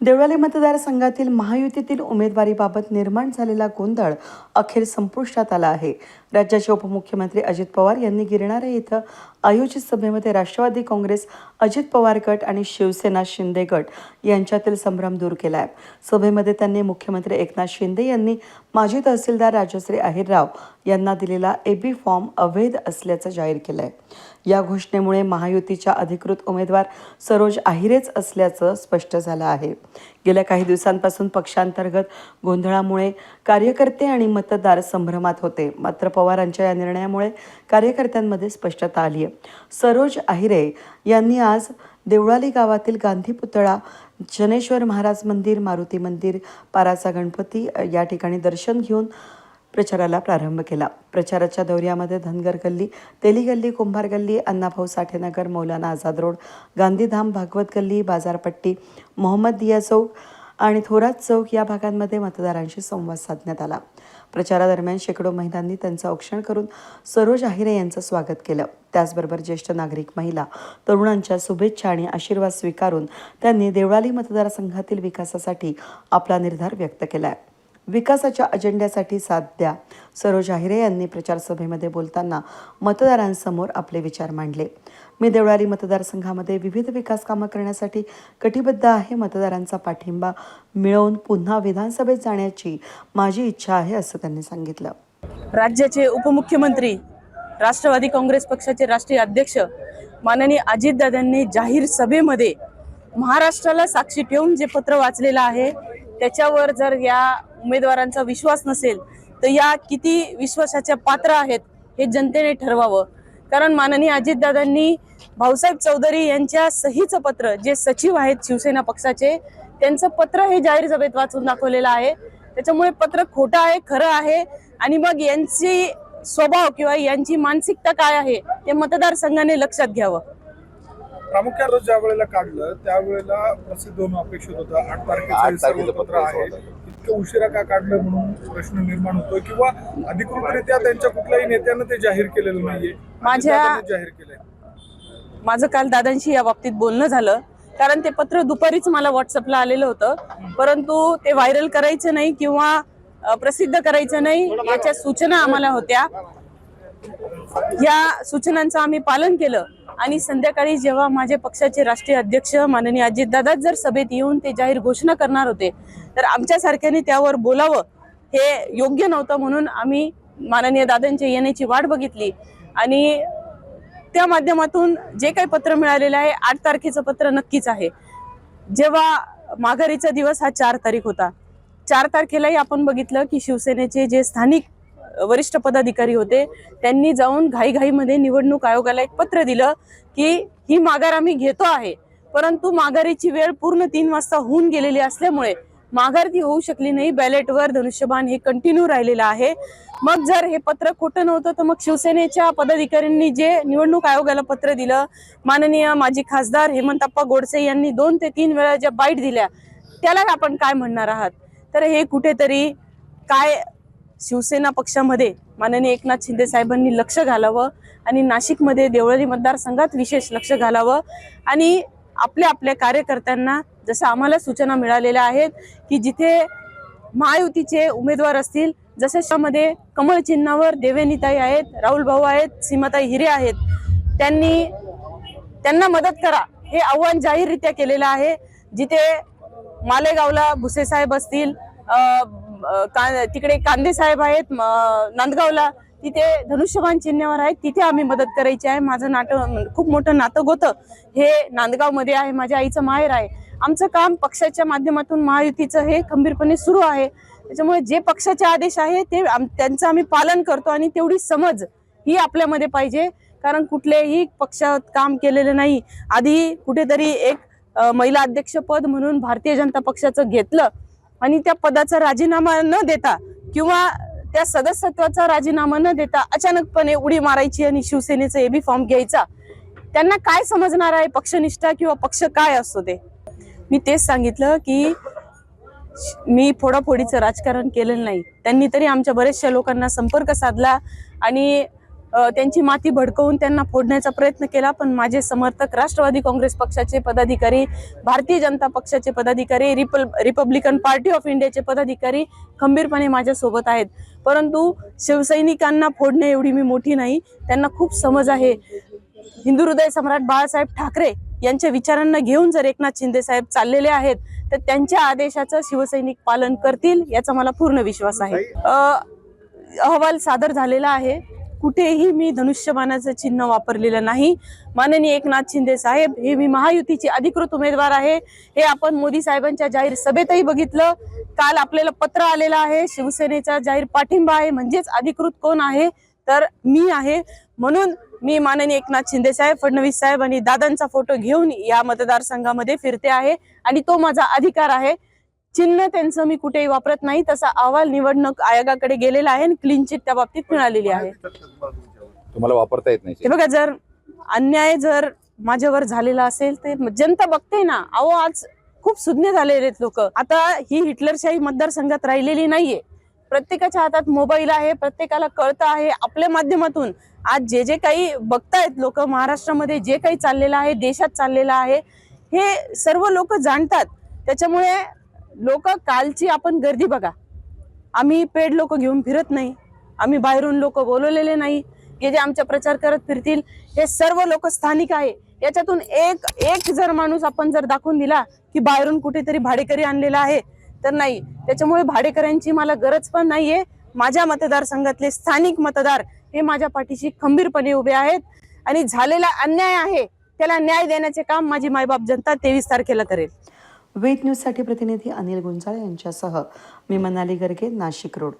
देवळाली मतदारसंघातील महायुतीतील उमेदवारीबाबत निर्माण झालेला गोंधळ अखेर संपुष्टात आला आहे. राज्याचे उपमुख्यमंत्री अजित पवार यांनी गिरणारे इथं आयोजित सभेमध्ये राष्ट्रवादी काँग्रेस अजित पवार गट आणि शिवसेना शिंदे गट यांच्यातील संभ्रम दूर केला आहे सभेमध्ये त्यांनी मुख्यमंत्री एकनाथ शिंदे यांनी माजी तहसीलदार राजश्री अहिरराव यांना दिलेला एबी फॉर्म अवैध असल्याचं जाहीर केलं आहे या घोषणेमुळे महायुतीच्या अधिकृत उमेदवार सरोज आहिरेच असल्याचं स्पष्ट झालं आहे. गेल्या काही दिवसांपासून पक्षांतर्गत गोंधळामुळे कार्यकर्ते आणि मतदार संभ्रमात होते. मात्र पवारांच्या या निर्णयामुळे कार्यकर्त्यांमध्ये स्पष्टता आली आहे सरोज आहिरे यांनी आज देवळाली गावातील गांधी पुतळा जनेश्वर महाराज मंदिर मारुती मंदिर पाराचा गणपती या ठिकाणी दर्शन घेऊन प्रचाराला प्रारंभ केला. प्रचाराच्या दौऱ्यामध्ये धनगर गल्ली तेली गल्ली कुंभार गल्ली अण्णाभाऊ साठेनगर मौलाना आझाद रोड गांधीधाम भागवत गल्ली बाजारपट्टी मोहम्मदिया चौक आणि थोरात चौक या भागांमध्ये मतदारांशी संवाद साधण्यात आला. प्रचारादरम्यान शेकडो महिलांनी त्यांचं औक्षण करून सरोज आहिरे यांचं स्वागत केलं. त्याचबरोबर ज्येष्ठ नागरिक महिला तरुणांच्या शुभेच्छा आणि आशीर्वाद स्वीकारून त्यांनी देवळाली मतदारसंघातील विकासासाठी आपला निर्धार व्यक्त केला आहे विकासाच्या अजेंड्यासाठी साथ द्या. सरोज आहिरे यांनी प्रचारसभेमध्ये बोलताना मतदारांसमोर आपले विचार मांडले. मी देवळारी मतदारसंघामध्ये विविध विकास कामं करण्यासाठी कटिबद्ध आहे मतदारांचा पाठिंबा मिळवून पुन्हा विधानसभेत जाण्याची माझी इच्छा आहे असं त्यांनी सांगितलं. राज्याचे उपमुख्यमंत्री राष्ट्रवादी काँग्रेस पक्षाचे राष्ट्रीय अध्यक्ष माननीय अजितदादांनी जाहीर सभेमध्ये महाराष्ट्राला साक्षी ठेवून जे पत्र वाचलेलं आहे त्याच्यावर जर या उमेदवारांचा विश्वास नसेल तर या किती विश्वासाच्या पात्र आहेत हे जनतेने ठरवावं. कारण माननीय अजितदादांनी भाऊसाहेब चौधरी यांच्या सहीचं पत्र जे सचिव आहेत शिवसेना पक्षाचे त्यांचं पत्र हे जाहीर सभेत वाचून दाखवलेलं आहे. त्याच्यामुळे पत्र खोटं आहे खरं आहे आणि मग यांची स्वभाव किंवा यांची मानसिकता काय आहे ते मतदारसंघाने लक्षात घ्यावं. प्रामुख्यानं ज्या वेळेला काढलं त्यावेळेला प्रसिद्ध होणं अपेक्षित होतं. आठ तारखेचं पत्र आहे इतकं उशिरा का काढलं म्हणून प्रश्न निर्माण होतोय किंवा अधिकृतरित्या त्यांच्या कुठल्याही नेत्यानं ते जाहीर केलेलं नाहीये. माझ्या- जाहीर केलंय. माझं काल दादांशी या बाबतीत बोलणं झालं. कारण ते पत्र दुपारीच मला व्हॉट्सअपला आलेलं होतं. परंतु ते व्हायरल करायचं नाही किंवा प्रसिद्ध करायचं नाही याच्या सूचना आम्हाला होत्या. या सूचनांचं आम्ही पालन केलं. आणि संध्याकाळी जेव्हा माझे पक्षाचे राष्ट्रीय अध्यक्ष माननीय अजितदादा जर सभेत येऊन ते जाहीर घोषणा करणार होते तर आमच्यासारख्याने त्यावर बोलावं हे योग्य नव्हतं म्हणून आम्ही माननीय दादांच्या येण्याची वाट बघितली. आणि त्या माध्यमातून जे काही पत्र मिळालेलं आहे आठ तारखेचं पत्र नक्कीच आहे. जेव्हा माघारीचा दिवस हा चार तारीख होता चार तारखेलाही आपण बघितलं की शिवसेनेचे जे स्थानिक वरिष्ठ पदाधिकारी होते. त्यांनी जाऊन घाईघाईमध्ये निवडणूक आयोगाला एक पत्र दिलं की ही माघार आम्ही घेतो आहे. परंतु माघारीची वेळ पूर्ण तीन वाजता होऊन गेलेली असल्यामुळे माघार ती होऊ शकली नाही. बॅलेटवर धनुष्यबाण हे कंटिन्यू राहिलेलं आहे. मग जर हे पत्र खोटं नव्हतं तर मग शिवसेनेच्या पदाधिकाऱ्यांनी जे निवडणूक आयोगाला पत्र दिलं माननीय माजी खासदार हेमंतप्पा गोडसे यांनी दोन ते तीन वेळा ज्या बाईट दिल्या त्याला आपण काय म्हणणार आहात? तर हे कुठेतरी काय शिवसेना पक्षामध्ये माननीय एकनाथ शिंदे साहेबांनी लक्ष घालावं आणि नाशिकमध्ये देवळाली मतदारसंघात विशेष लक्ष घालावं. आणि आपल्या आपल्या कार्यकर्त्यांना जसं आम्हाला सूचना मिळालेल्या आहेत की जिथे महायुतीचे उमेदवार असतील जसे त्यामध्ये कमळ चिन्हावर देवेनीताई आहेत राहुल भाऊ आहेत सीमाताई हिरे आहेत त्यांनी त्यांना मदत करा हे आव्हान जाहीररित्या केलेलं आहे. जिथे मालेगावला भुसेसाहेब असतील का- तिकडे कांदे साहेब आहेत नांदगावला. तिथे धनुष्यबाण चिन्हावर आहेत तिथे आम्ही मदत करायची आहे. माझं नाटक खूप मोठं नाटक होतं. हे नांदगावमध्ये आहे माझ्या आईचं माहेर आहे. आमचं काम पक्षाच्या माध्यमातून महायुतीचं हे खंबीरपणे सुरू आहे. त्याच्यामुळे जे पक्षाचे आदेश आहे ते आम- त्यांचं आम्ही पालन करतो आणि तेवढी समज ही आपल्यामध्ये पाहिजे. कारण कुठल्याही पक्षात काम केलेलं नाही. आधी कुठेतरी एक महिला अध्यक्षपद म्हणून भारतीय जनता पक्षाचं घेतलं. आणि त्या पदाचा राजीनामा न देता किंवा त्या सदस्यत्वाचा राजीनामा न देता अचानकपणे उडी मारायची आणि शिवसेनेचा एबी फॉर्म घ्यायचा त्यांना काय समजणार आहे? पक्षनिष्ठा किंवा पक्ष काय असतो ते? मी तेच सांगितलं की मी फोडाफोडीचं राजकारण केलेलं नाही. त्यांनी तरी आमच्या बऱ्याचशा लोकांना संपर्क साधला आणि त्यांची माती भडकवून त्यांना फोडण्याचा प्रयत्न केला पण माझे समर्थक राष्ट्रवादी काँग्रेस पक्षाचे पदाधिकारी भारतीय जनता पक्षाचे पदाधिकारी रिपल रिपब्लिकन पार्टी ऑफ इंडियाचे पदाधिकारी खंबीरपणे माझ्यासोबत आहेत. परंतु शिवसैनिकांना फोडणे एवढी मी मोठी नाही त्यांना खूप समज आहे. हिंदू हृदय सम्राट बाळासाहेब ठाकरे यांच्या विचारांना घेऊन जर एकनाथ शिंदे साहेब चाललेले आहेत तर त्यांच्या आदेशाचं शिवसैनिक पालन करतील याचा मला पूर्ण विश्वास आहे. अहवाल सादर झालेला आहे. कुठेही मी धनुष्यबाणाचं चिन्ह वापरलेलं नाही. माननीय एकनाथ शिंदे साहेब हे मी महायुतीचे अधिकृत उमेदवार आहे. हे आपण मोदी साहेबांच्या जाहीर सभेतही बघितलं. काल आपल्याला पत्र आलेलं आहे शिवसेनेचा जाहीर पाठिंबा आहे. म्हणजेच अधिकृत कोण आहे? तर मी आहे. म्हणून मी माननीय एकनाथ शिंदे साहेब फडणवीस साहेब आणि दादांचा फोटो घेऊन या मतदारसंघामध्ये फिरते आहे. आणि तो माझा अधिकार आहे. चिन्ह त्यांचं मी कुठेही वापरत नाही तसा अहवाल निवडणूक आयोगाकडे गेलेला आहे आणि क्लीन चिट त्या बाबतीत मिळालेली आहे. तुम्हाला वापरता येत नाही हे बघा जर अन्याय जर माझ्यावर झालेला असेल ते जनता बघते ना. अहो आज खूप सुज्ञ झालेले आहेत लोक. आता ही हिटलरशाही मतदारसंघात राहिलेली नाहीये. प्रत्येकाच्या हातात मोबाईल आहे प्रत्येकाला कळतं आहे आपल्या माध्यमातून. आज जे जे काही बघतायत लोक महाराष्ट्रामध्ये जे काही चाललेलं आहे देशात चाललेलं आहे हे सर्व लोक जाणतात. त्याच्यामुळे लोक कालची आपण गर्दी बघा. आम्ही पेड लोक घेऊन फिरत नाही. आम्ही बाहेरून लोक बोलवलेले नाही. हे जे आमचा प्रचार करत फिरतील हे सर्व लोक स्थानिक आहे. याच्यातून एक एक जर माणूस आपण जर दाखवून दिला की बाहेरून कुठेतरी भाडेकरी आणलेला आहे तर नाही. त्याच्यामुळे भाडेकऱ्यांची मला गरज पण नाहीये. माझ्या मतदारसंघातले स्थानिक मतदार हे माझ्या पाठीशी खंबीरपणे उभे आहेत. आणि झालेला अन्याय आहे त्याला न्याय देण्याचे काम माझी मायबाप जनता तेवीस तारखेला करेल. वेद न्यूजसाठी प्रतिनिधी अनिल गुंजाळ यांच्यासह मी मनाली गर्गे नाशिक रोड.